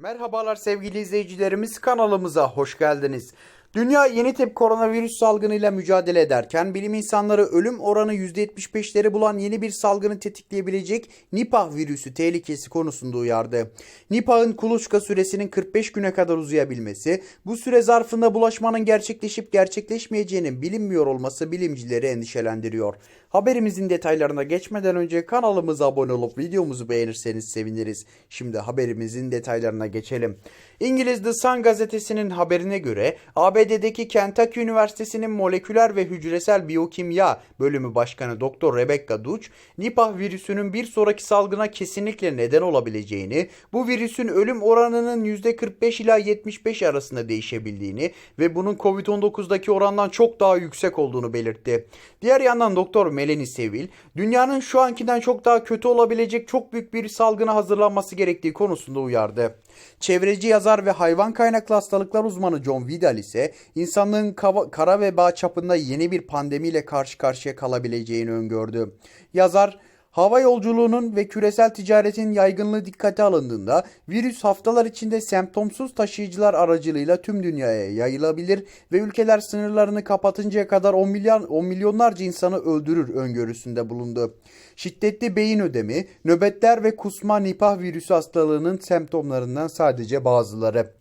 Merhabalar sevgili izleyicilerimiz kanalımıza hoş geldiniz. Dünya yeni tip koronavirüs salgınıyla mücadele ederken bilim insanları ölüm oranı %75'leri bulan yeni bir salgını tetikleyebilecek Nipah virüsü tehlikesi konusunda uyardı. Nipah'ın kuluçka süresinin 45 güne kadar uzayabilmesi, bu süre zarfında bulaşmanın gerçekleşip gerçekleşmeyeceğinin bilinmiyor olması bilimcileri endişelendiriyor. Haberimizin detaylarına geçmeden önce kanalımıza abone olup videomuzu beğenirseniz seviniriz. Şimdi haberimizin detaylarına geçelim. İngiliz The Sun gazetesinin haberine göre ABD'deki Kentucky Üniversitesi'nin moleküler ve hücresel biyokimya bölümü başkanı Dr. Rebecca Duch, Nipah virüsünün bir sonraki salgına kesinlikle neden olabileceğini, bu virüsün ölüm oranının %45 ila 75 arasında değişebildiğini ve bunun COVID-19'daki orandan çok daha yüksek olduğunu belirtti. Diğer yandan Dr. Melanie Sevil, dünyanın şu ankinden çok daha kötü olabilecek çok büyük bir salgına hazırlanması gerektiği konusunda uyardı. Çevreci yazar ve hayvan kaynaklı hastalıklar uzmanı John Vidal ise insanlığın kara veba çapında yeni bir pandemiyle karşı karşıya kalabileceğini öngördü. Yazar Hava yolculuğunun ve küresel ticaretin yaygınlığı dikkate alındığında virüs haftalar içinde semptomsuz taşıyıcılar aracılığıyla tüm dünyaya yayılabilir ve ülkeler sınırlarını kapatıncaya kadar 10 milyon 10 milyonlarca insanı öldürür öngörüsünde bulundu. Şiddetli beyin ödemi, nöbetler ve kusma nipah virüsü hastalığının semptomlarından sadece bazıları.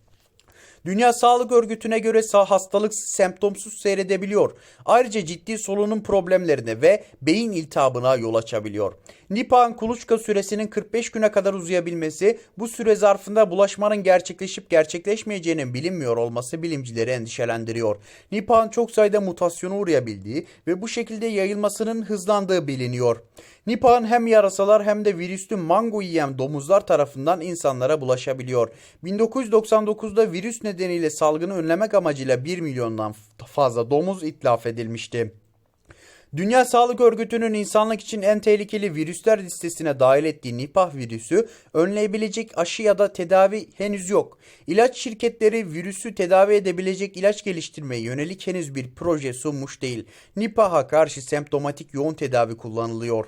Dünya Sağlık Örgütü'ne göre hastalık semptomsuz seyredebiliyor. Ayrıca ciddi solunum problemlerine ve beyin iltihabına yol açabiliyor. Nipah'ın kuluçka süresinin 45 güne kadar uzayabilmesi, bu süre zarfında bulaşmanın gerçekleşip gerçekleşmeyeceğinin bilinmiyor olması bilimcileri endişelendiriyor. Nipah'ın çok sayıda mutasyona uğrayabildiği ve bu şekilde yayılmasının hızlandığı biliniyor. Nipah'ın hem yarasalar hem de virüslü mango yiyen domuzlar tarafından insanlara bulaşabiliyor. 1999'da virüs nedeniyle salgını önlemek amacıyla 1 milyondan fazla domuz itlaf edilmişti. Dünya Sağlık Örgütü'nün insanlık için en tehlikeli virüsler listesine dahil ettiği Nipah virüsü önleyebilecek aşı ya da tedavi henüz yok. İlaç şirketleri virüsü tedavi edebilecek ilaç geliştirmeye yönelik henüz bir proje sunmuş değil. Nipah'a karşı semptomatik yoğun tedavi kullanılıyor.